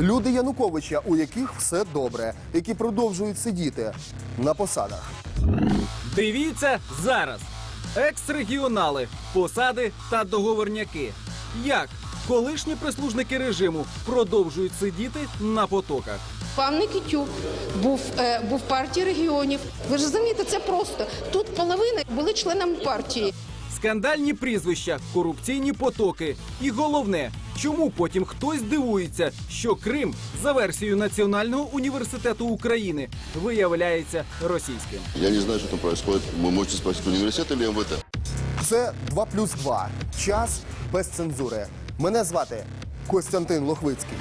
Люди Януковича, у яких все добре, які продовжують сидіти на посадах. Дивіться зараз. Екс-регіонали, посади та договорняки. Як колишні прислужники режиму продовжують сидіти на потоках. Пан Никитюк був, е, був партії регіонів. Ви ж розумієте, це просто. Тут половина були членами партії. Скандальні прізвища, корупційні потоки. І головне, чому потім хтось дивується, що Крим за версією Національного університету України виявляється російським. Я не знаю, що там відбувається. Вы можете спросити університет або МВТ. Це 2 плюс 2. Час без цензури. Мене звати Костянтин Лохвицький.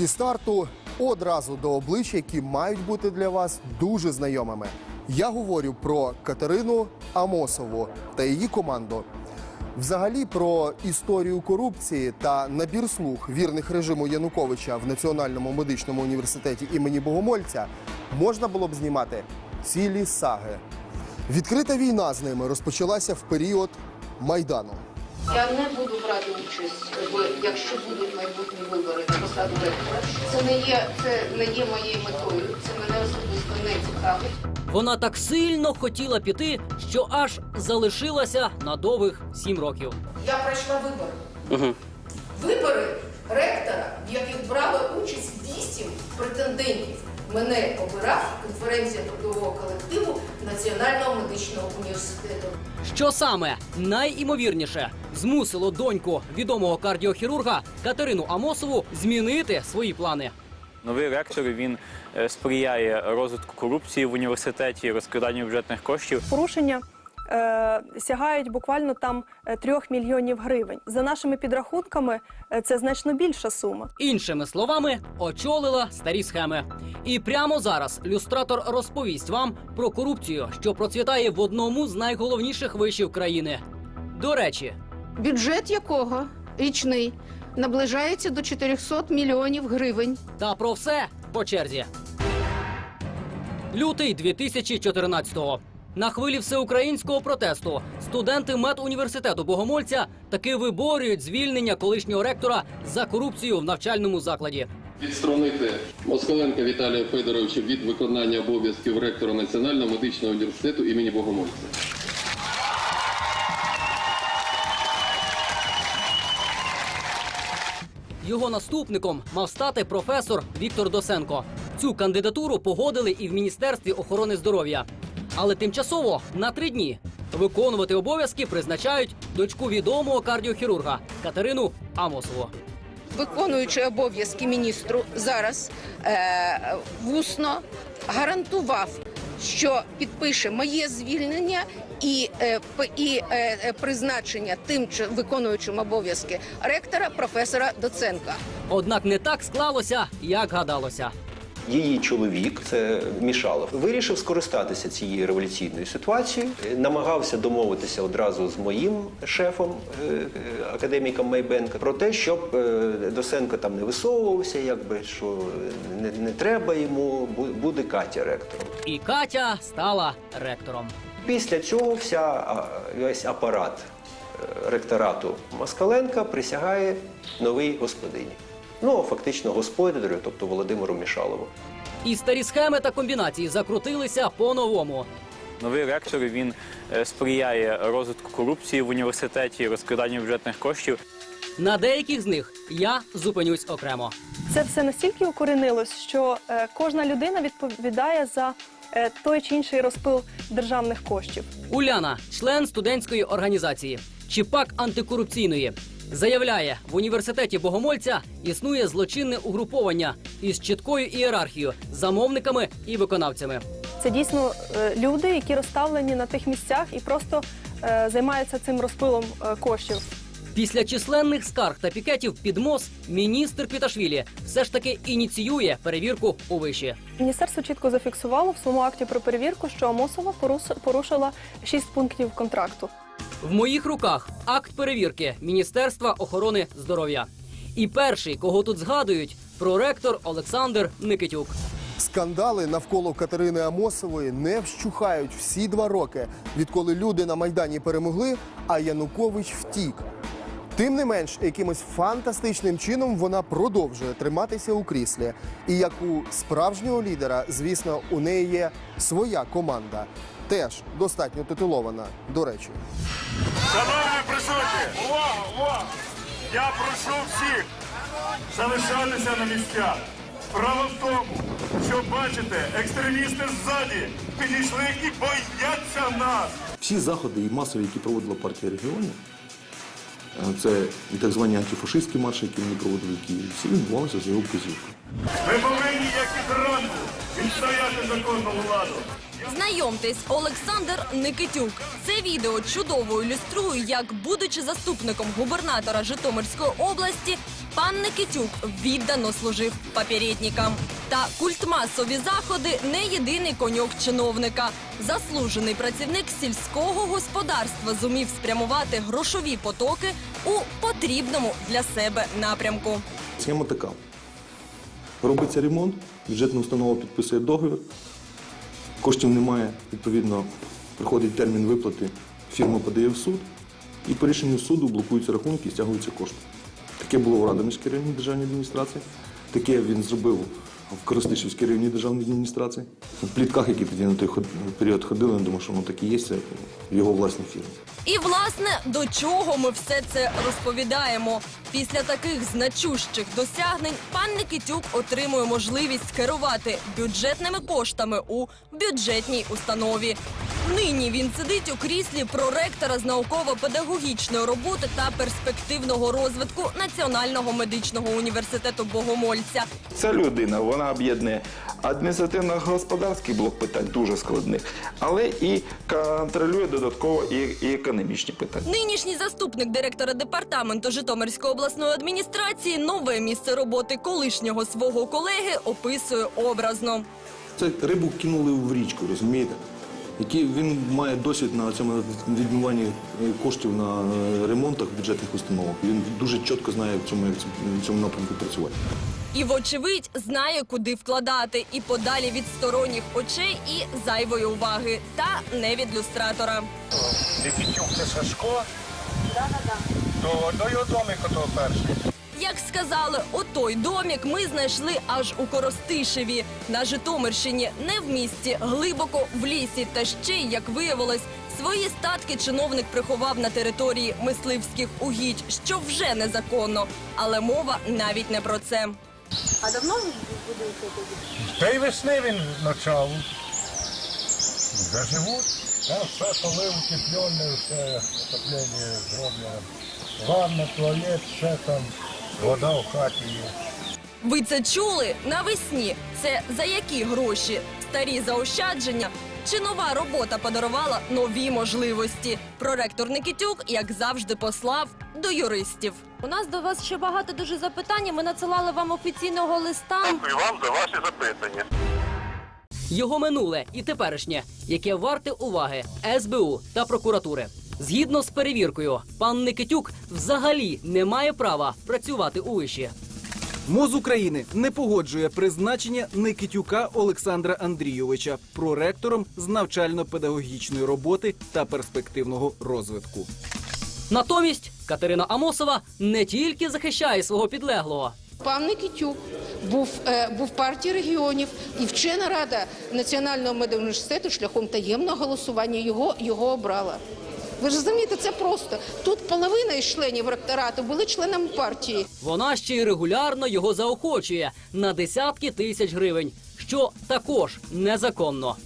Зі старту одразу до облич, які мають бути для вас дуже знайомими. Я говорю про Катерину Амосову та її команду. Взагалі про історію корупції та набір слуг вірних режиму Януковича в Національному медичному університеті імені Богомольця можна було б знімати цілі саги. Відкрита війна з ними розпочалася в період Майдану. Я не буду брати участь якщо будуть майбутні вибори на посаду ректора. Це не є це не є моєю метою. Це мене особисто не цікавить. Вона так сильно хотіла піти, що аж залишилася на довгих сім років. Я пройшла вибори. Вибори ректора, в яких брали участь вісім претендентів. Мене обирав конференція трудового колективу Національного медичного університету. Що саме найімовірніше змусило доньку відомого кардіохірурга Катерину Амосову змінити свої плани. Новий ректор він е, сприяє розвитку корупції в університеті, розкраданню бюджетних коштів. порушення е, сягають буквально там е, трьох мільйонів гривень. За нашими підрахунками, е, це значно більша сума. Іншими словами, очолила старі схеми. І прямо зараз люстратор розповість вам про корупцію, що процвітає в одному з найголовніших вишів країни. До речі, Бюджет якого річний наближається до 400 мільйонів гривень. Та про все по черзі. Лютий 2014-го. На хвилі всеукраїнського протесту студенти медуніверситету Богомольця таки виборюють звільнення колишнього ректора за корупцію в навчальному закладі. Відсторонити Москаленка Віталія Федоровича від виконання обов'язків ректора Національного медичного університету імені Богомольця. Його наступником мав стати професор Віктор Досенко. Цю кандидатуру погодили і в Міністерстві охорони здоров'я. Але тимчасово на три дні виконувати обов'язки призначають дочку відомого кардіохірурга Катерину Амосову. виконуючи обов'язки міністру зараз е, вусно гарантував, що підпише моє звільнення і, е, і е, е, призначення тим чи- виконуючим обов'язки ректора професора Доценка. Однак не так склалося, як гадалося. Її чоловік, це Мішалов, вирішив скористатися цією революційною ситуацією, е, намагався домовитися одразу з моїм шефом, е, е, академіком Майбенка, про те, щоб Досенко там не висовувався, якби що не, не треба йому, бу- буде Катя ректором. І Катя стала ректором. Після цього вся весь апарат ректорату Москаленка присягає новій господині. Ну, фактично, господарю, тобто Володимиру Мішалову. І старі схеми та комбінації закрутилися по-новому. Новий ректор він е, сприяє розвитку корупції в університеті, розкраданню бюджетних коштів. На деяких з них я зупинюсь окремо. Це все настільки укоренилось, що е, кожна людина відповідає за е, той чи інший розпил державних коштів. Уляна, член студентської організації, чи пак антикорупційної, заявляє, в університеті Богомольця існує злочинне угруповання із чіткою ієрархією, замовниками і виконавцями. Це дійсно е, люди, які розставлені на тих місцях і просто е, займаються цим розпилом е, коштів. Після численних скарг та пікетів під МОЗ міністр Піташвілі все ж таки ініціює перевірку у виші. Міністерство чітко зафіксувало в своєму акті про перевірку, що Амосова порушила шість пунктів контракту. В моїх руках акт перевірки Міністерства охорони здоров'я. І перший, кого тут згадують, проректор Олександр Никитюк. Скандали навколо Катерини Амосової не вщухають всі два роки, відколи люди на Майдані перемогли, а Янукович втік. Тим не менш, якимось фантастичним чином вона продовжує триматися у кріслі. І як у справжнього лідера, звісно, у неї є своя команда. Теж достатньо титулована, до речі. Шановні присутні, увага, увага! Я прошу всіх залишатися на місцях. Справа в тому, що бачите, екстремісти ззаді підійшли і бояться нас. Всі заходи і масові, які проводила партія регіонів, е, це і так звані антифашистські марші, які вони проводили в Києві, всі відбувалися за його вказівкою. Ми повинні, як і зранку, відстояти законну владу. Знайомтесь, Олександр Никитюк. Це відео чудово ілюструє, як, будучи заступником губернатора Житомирської області, пан Никитюк віддано служив попередникам. Та культмасові заходи не єдиний коньок чиновника. Заслужений працівник сільського господарства зумів спрямувати грошові потоки у потрібному для себе напрямку. Схема така. Робиться ремонт, бюджетна установа підписує договір, коштів немає, відповідно, приходить термін виплати, фірма подає в суд, і по рішенню суду блокуються рахунки і стягуються кошти. Таке було в Радомирській районній державній адміністрації, таке він зробив в Коростишівській районній державній адміністрації. В плітках, які тоді на той період ходили, я думаю, що воно так є, це його власні фірми. І власне до чого ми все це розповідаємо. Після таких значущих досягнень пан Никитюк отримує можливість керувати бюджетними коштами у бюджетній установі. Нині він сидить у кріслі проректора з науково-педагогічної роботи та перспективного розвитку Національного медичного університету Богомольця. Ця людина вона об'єднує адміністративно-господарський блок питань дуже складних, але і контролює додатково і, і економічні питання. Нинішній заступник директора департаменту Житомирської обласної адміністрації нове місце роботи колишнього свого колеги описує образно. Це рибу кинули в річку, розумієте? Який він має досвід на цьому відмиванні е, коштів на е, ремонтах бюджетних установок. Він дуже чітко знає в цьому, в цьому напрямку працювати. І, вочевидь, знає, куди вкладати, і подалі від сторонніх очей і зайвої уваги, та не від люстратора. Никитюк, це Сашко? То, то його домик ото перший. Як сказали, отой домік ми знайшли аж у Коростишеві на Житомирщині, не в місті, глибоко в лісі. Та ще й, як виявилось, свої статки чиновник приховав на території мисливських угідь, що вже незаконно. Але мова навіть не про це. А Та й весни він почав. Вже живуть. Там все коли утеплене, все отоплення зроблено. Ванна, туалет, все там. Вода в хаті є. Ви це чули навесні? Це за які гроші? Старі заощадження? Чи нова робота подарувала нові можливості? Проректор Никитюк, як завжди, послав до юристів. У нас до вас ще багато дуже запитань. Ми надсилали вам офіційного листа. Дякую вам за ваші запитання. Його минуле і теперішнє, яке варте уваги СБУ та прокуратури. Згідно з перевіркою, пан Никитюк взагалі не має права працювати у виші. МОЗ України не погоджує призначення Никитюка Олександра Андрійовича проректором з навчально-педагогічної роботи та перспективного розвитку. Натомість Катерина Амосова не тільки захищає свого підлеглого, Пан Никитюк був, е, був партії регіонів і вчена рада Національного медуніверситету шляхом таємного голосування його, його обрала. Ви ж розумієте, це просто. Тут половина із членів ректорату були членами партії. вона ще й регулярно його заохочує на десятки тисяч гривень, що також незаконно.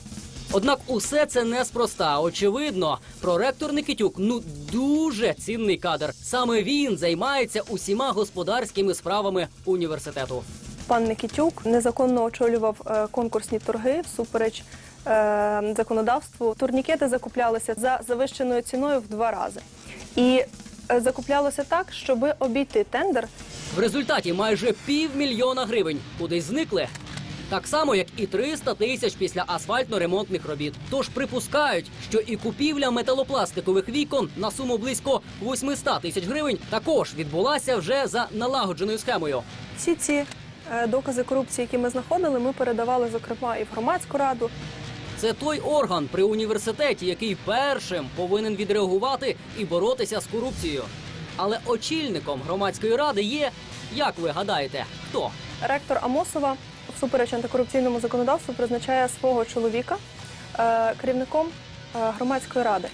Однак усе це неспроста. Очевидно, проректор Никитюк ну дуже цінний кадр. Саме він займається усіма господарськими справами університету. Пан Никитюк незаконно очолював е, конкурсні торги всупереч е, законодавству. Турнікети закуплялися за завищеною ціною в два рази. І е, закуплялося так, щоб обійти тендер В результаті майже півмільйона гривень кудись зникли. Так само, як і 300 тисяч після асфальтно-ремонтних робіт. Тож припускають, що і купівля металопластикових вікон на суму близько 800 тисяч гривень також відбулася вже за налагодженою схемою. всі ці е, докази корупції, які ми знаходили, ми передавали зокрема і в громадську раду. Це той орган при університеті, який першим повинен відреагувати і боротися з корупцією. Але очільником громадської ради є, як ви гадаєте, хто? Ректор Амосова всупереч антикорупційному законодавству призначає свого чоловіка е, керівником е, громадської ради.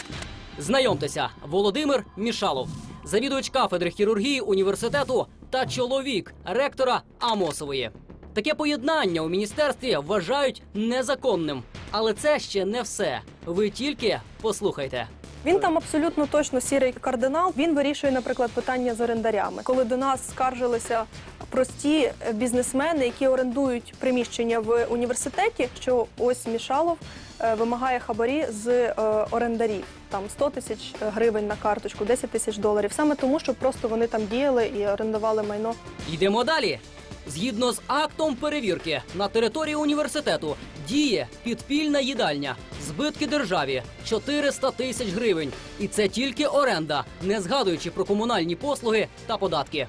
Знайомтеся, Володимир Мішалов, завідувач кафедри хірургії університету та чоловік ректора Амосової. Таке поєднання у міністерстві вважають незаконним. Але це ще не все. Ви тільки послухайте. Він там абсолютно точно сірий кардинал. Він вирішує, наприклад, питання з орендарями. Коли до нас скаржилися прості бізнесмени, які орендують приміщення в університеті, що ось Мішалов е, вимагає хабарі з е, орендарів. Там 100 тисяч гривень на карточку, 10 тисяч доларів. Саме тому, що просто вони там діяли і орендували майно. Йдемо далі. Згідно з актом перевірки на території університету діє підпільна їдальня, збитки державі 400 тисяч гривень. І це тільки оренда, не згадуючи про комунальні послуги та податки.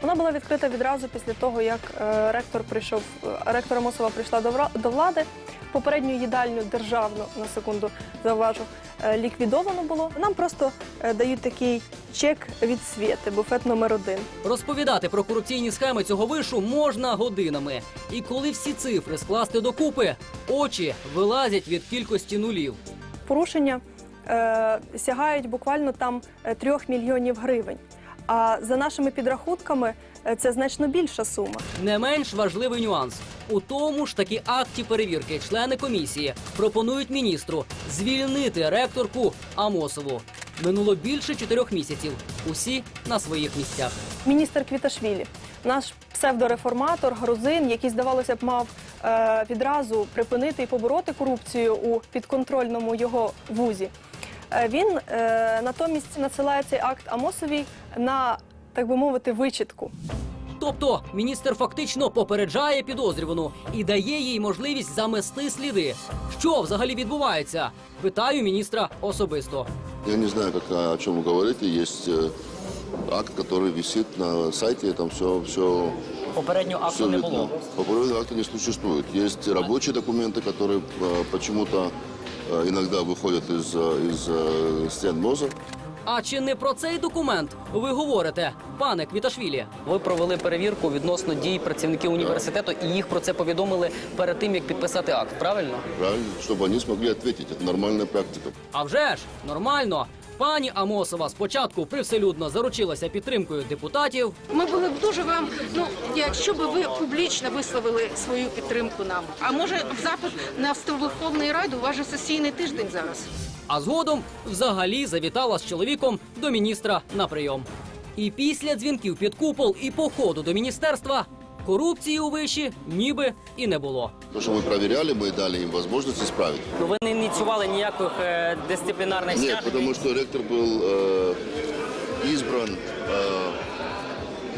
Вона була відкрита відразу після того, як е, ректор прийшов, е, ректора Мосова прийшла до, влади. Попередню їдальню державну на секунду зауважу е, ліквідовано було. Нам просто дають такий чек від світи, буфет номер один. Розповідати про корупційні схеми цього вишу можна годинами. І коли всі цифри скласти докупи, очі вилазять від кількості нулів. Порушення е, сягають буквально там трьох мільйонів гривень. А за нашими підрахунками е, це значно більша сума. Не менш важливий нюанс. У тому ж таки акті перевірки члени комісії пропонують міністру звільнити ректорку Амосову. Минуло більше чотирьох місяців. Усі на своїх місцях. Міністр Квіташвілі, наш псевдореформатор, грузин, який, здавалося б, мав е, відразу припинити і побороти корупцію у підконтрольному його вузі. Е, він е, натомість надсилає цей акт Амосовій на, так би мовити, вичітку. Тобто міністр фактично попереджає підозрювану і дає їй можливість замести сліди. Що взагалі відбувається? Питаю міністра особисто. Я не знаю, как, о чем вы говорите. Есть э, акт, который висит на сайте, там все, все, Попереднього все видно. По поводу акта не существует. Есть рабочие документы, которые э, почему-то э, иногда выходят из, э, из э, стен МОЗа. А чи не про цей документ ви говорите, пане Квіташвілі? Ви провели перевірку відносно дій працівників університету і їх про це повідомили перед тим, як підписати акт. Правильно? Правильно? Чтобы они смогли ответить. Это нормальная практика. А вже ж нормально. Пані Амосова спочатку привселюдно заручилася підтримкою депутатів. Ми були б дуже вам, ну якщо б ви публічно висловили свою підтримку нам. А може в запит на Верховної Ради у вас же сесійний тиждень зараз. А згодом взагалі завітала з чоловіком до міністра на прийом. І після дзвінків під купол і походу до міністерства корупції у виші ніби і не було. То, что мы проверяли, мы дали им возможность исправить. Ну ви не ініціювали ніяких е, дисциплінарних Нет, потому что ректор был э, избран э,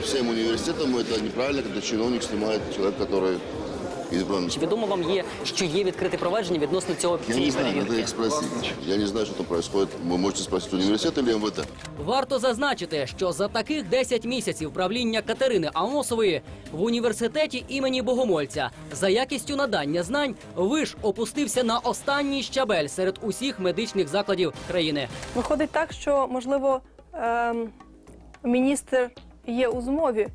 всем университетом. и Это неправильно, когда чиновник снимает человека, который избран. Чи відомо вам є, що є відкрите провадження відносно цього Я не знаю, надо их спросить. Я не знаю, что там происходит. Вы можете спросить университет или МВТ. Варто зазначити, що за таких 10 місяців правління Катерини Амосової в університеті імені Богомольця за якістю надання знань виш опустився на останній щабель серед усіх медичних закладів країни. Виходить так, що можливо ем, міністр є у змові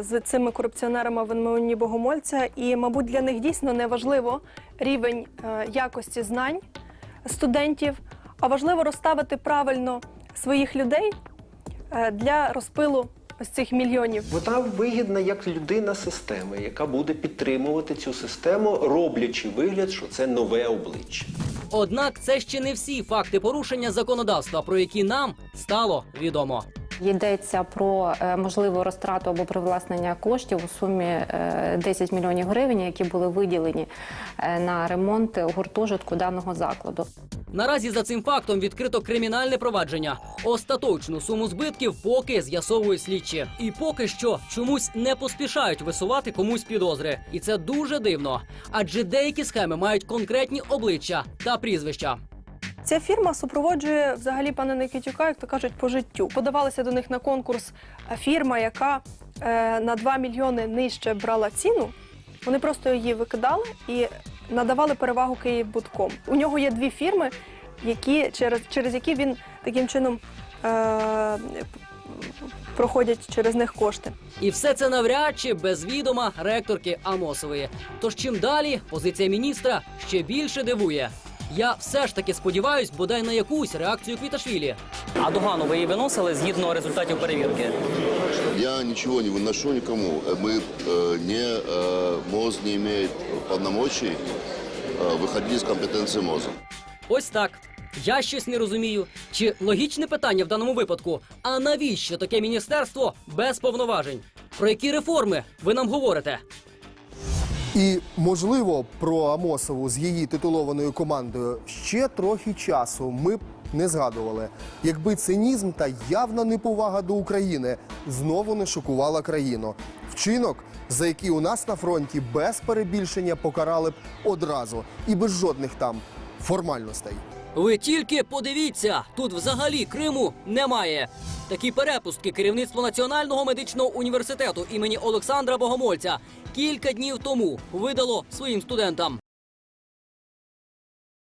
з цими корупціонерами в імені Богомольця, і, мабуть, для них дійсно не важливо рівень е, якості знань студентів, а важливо розставити правильно своїх людей е, для розпилу ось цих мільйонів. Вона вигідна як людина системи, яка буде підтримувати цю систему, роблячи вигляд, що це нове обличчя. Однак це ще не всі факти порушення законодавства, про які нам стало відомо. Йдеться про е, можливу розтрату або привласнення коштів у сумі е, 10 мільйонів гривень, які були виділені е, на ремонт гуртожитку даного закладу. Наразі за цим фактом відкрито кримінальне провадження. Остаточну суму збитків поки з'ясовують слідчі. І поки що чомусь не поспішають висувати комусь підозри. І це дуже дивно. Адже деякі схеми мають конкретні обличчя та прізвища. Ця фірма супроводжує взагалі пана Никитюка, як то кажуть, по життю. Подавалася до них на конкурс фірма, яка е, на 2 мільйони нижче брала ціну, вони просто її викидали і надавали перевагу Київбудком. У нього є дві фірми, які через, через які він таким чином е, проходять через них кошти. І все це навряд чи без відома ректорки Амосової. Тож чим далі позиція міністра ще більше дивує. Я все ж таки сподіваюсь, бодай на якусь реакцію Квіташвілі. А догану ви її виносили згідно результатів перевірки. Я ничего не выношу никому. Э, Мы э, не э, МОЗ не имеет полномочий э, выходить из компетенции МОЗа. Ось так. Я щось не розумію. Чи логічне питання в даному випадку? А навіщо таке міністерство без повноважень? Про які реформи ви нам говорите? І можливо про Амосову з її титулованою командою ще трохи часу ми б не згадували, якби цинізм та явна неповага до України знову не шокувала країну. Вчинок, за який у нас на фронті без перебільшення покарали б одразу і без жодних там формальностей. Ви тільки подивіться, тут взагалі Криму немає. Такі перепустки керівництво Національного медичного університету імені Олександра Богомольця кілька днів тому видало своїм студентам.